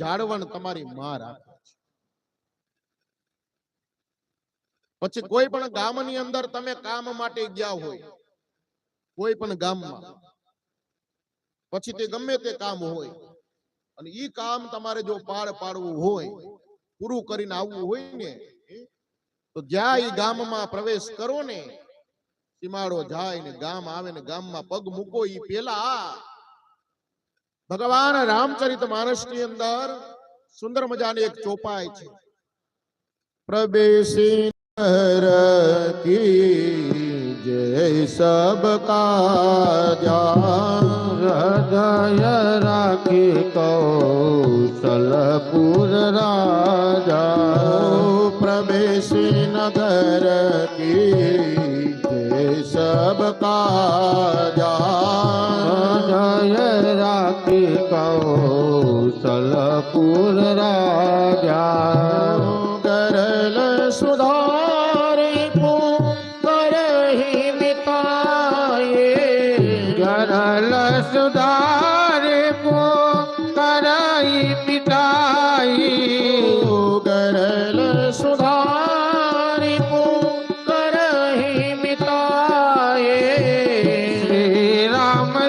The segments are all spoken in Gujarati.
જાળવણ તમારી માં રાખે છે. પછી કોઈ પણ ગામની અંદર તમે કામ માટે ગયા હોય, કોઈ પણ ગામમાં, પછી તે ગમે તે કામ હોય, અને ઈ કામ તમારે જો પાર પાડવું હોય, પૂરું કરીને આવવું હોય ને, તો જ્યાં ઈ ગામમાં પ્રવેશ કરો ને, સીમાડો જાય ને ગામ આવે ને ગામમાં પગ મૂકો ઈ પેલા ભગવાન રામચરિત માનસની અંદર સુંદર મજાની એક ચોપાઈ છે. પ્રવેશી જય સબકા હૃદય રાખી કૌશલપુર રાજા. પ્રવેશી નગર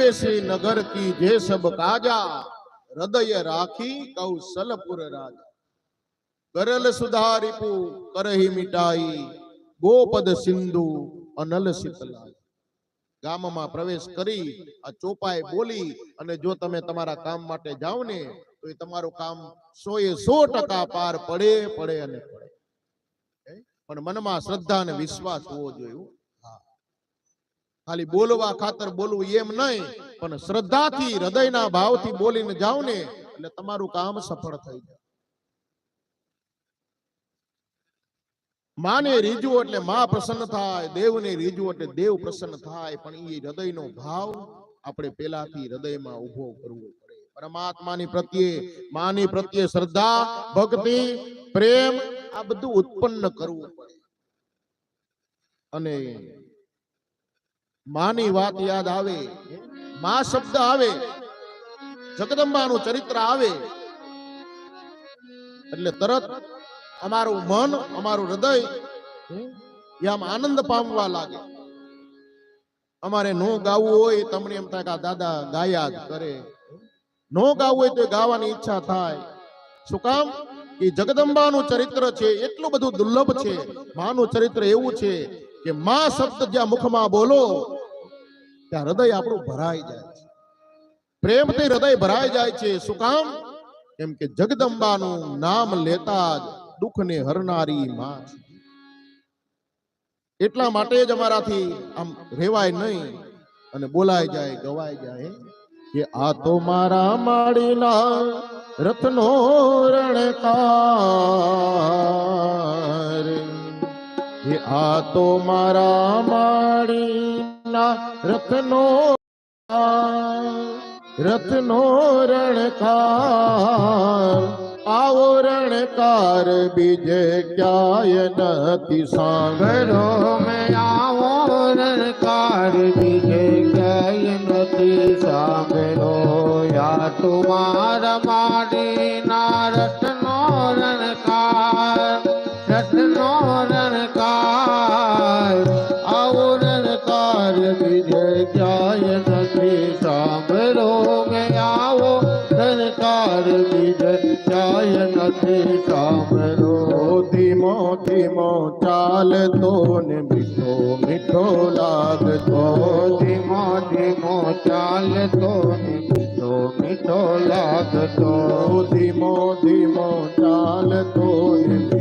પ્રવેશી નગર કી જે સબ કાજા હૃદય રાખી કૌશલપુર રાજા કરલ સુધારીપુ, કરહી મિટાઈ, ગોપદ સિંધુ, અનલ શીતલાઈ ગામમાં પ્રવેશ કરી, આ ચોપાઈ બોલી, અને જો તમે તમારા કામ માટે જાઓ ને, તો એ તમારું કામ સો એ સો ટકા પાર પડે પડે અને પડે? પણ મનમાં શ્રદ્ધા અને વિશ્વાસ હોવો જોઈએ. ખાલી બોલવા ખાતર બોલવું એમ નહીં, પણ શ્રદ્ધાથી, હૃદયના ભાવથી બોલીને જાઓ ને એટલે તમારું કામ સફળ થઈ જાય. માને રીજવું એટલે માં પ્રસન્ન થાય, દેવને રીજવું એટલે દેવ પ્રસન્ન થાય, પણ એ હૃદયનો ભાવ આપણે પેલાથી હૃદયમાં ઊભો કરવો પડે. પરમાત્માની પ્રત્યે, માની પ્રત્યે શ્રદ્ધા, ભક્તિ, પ્રેમ આ બધું ઉત્પન્ન કરવું પડે. અને માની વાત યાદ આવે, મા શબ્દ આવે, જગદંબાનું ચરિત્ર આવે. એટલે તરત અમારું મન, અમારું હૃદય એ આનંદ પામવા લાગે. અમારે નો ગાવું હોય, તમને એમ થાય કે દાદા ગાયા જ કરે. નો ગાવું હોય તો ગાવાની ઈચ્છા થાય. શું કામ? કે જગદંબાનું ચરિત્ર છે, એટલું બધું દુર્લભ છે. માનું ચરિત્ર એવું છે કે માં શબ્દ જ્યાં મુખમાં બોલો, ત્યાં હૃદય આપણું ભરાઈ જાય છે. પ્રેમથી હૃદય ભરાઈ જાય છે. શું કામ? કેમ કે જગદંબાનું નામ લેતા જ દુઃખને હરનારી માં છે. એટલા માટે જ અમારાથી આમ રેવાય નહીં અને બોલાય જાય, ગવાય જાય કે આ તો મારા માડીના રત્નો રણકાર. એ આ તો મારા માડીના રથનો રથનો રણકાર. આવો રણકાર બીજે ક્યાંય નથી સાંભળો મેં આવો રણકાર ચણકાર બીજ જાય નથી સાંભળો ધીમો ધીમો ચાલતો ને મીઠો મીઠો લાગતો ધીમો ધીમો ચાલતો ને મીઠો મીઠો લાગતો ધીમો ધીમો ચાલતો ને